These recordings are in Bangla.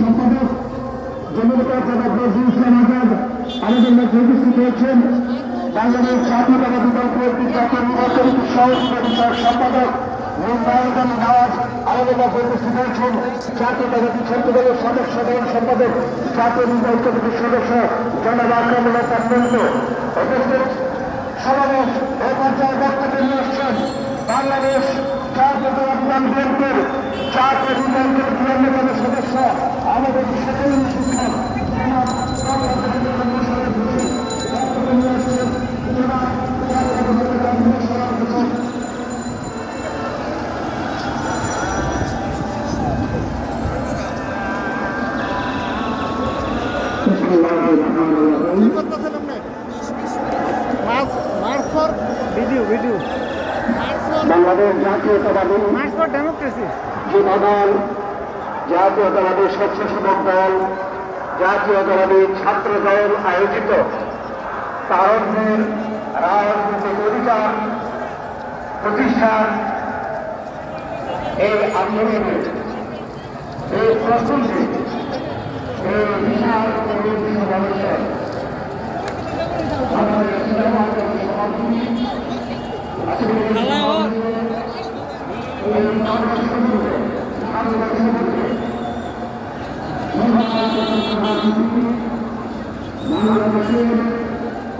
সম্পাদক আমাদের মধ্যে উপস্থিত হয়েছেন বাংলাদেশ কর্তৃক জাতীয় নির্বাচনী বিষয়ক সম্পাদক মুম্বাইগান নওয়াজ আমাদের মধ্যে উপস্থিত হয়েছেন জাতীয়তাবাদী ছাত্র দলের সদস্য, সাধারণ সম্পাদক, জাতীয় নির্বাহী কমিটির সদস্য, জনাব আকরামুল্লাহ তাকমন্ত উপস্থিত সমাবেশ এ পর্যায়ে বক্তব্য নিয়ে আসছেন বাংলাদেশ দল বিএনপির জাতীয় নির্বাহী কমিটির অন্যতম সদস্য, আমাদের সকল শিক্ষক ভিডিও ভিডিও বাংলাদেশ জাতীয়তাবাদী ডেমোক্রেসি যুবদল জাতীয়তাবাদী স্বেচ্ছাসেবক দল জাতীয়তাবাদী ছাত্র দল আয়োজিত তারকদের রাজনৈতিক অধিকার প্রতিষ্ঠান এই আন্দোলনে এই প্রস্তুতি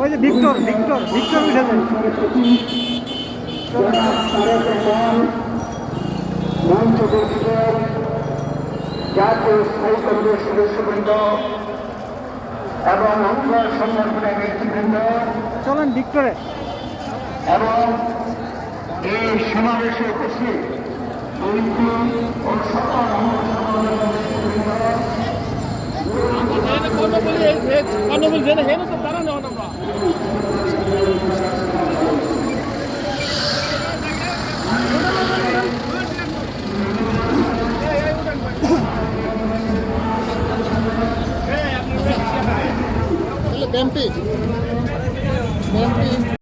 ওই যে ভিক্টর ভিক্টর ভিক্টর উঠে যায়। মঞ্চ জাতীয় স্থায়ী কমিটির সদস্যবৃন্দ এবং অঙ্গ সংগঠনের নেতৃবৃন্দ চলেন ভিক্টরে। এবং এই সমাবেশে উপস্থিত দরিদ্র ও সকল অঙ্গ সংগঠনের নেতৃবৃন্দ। టెంపి టెంపి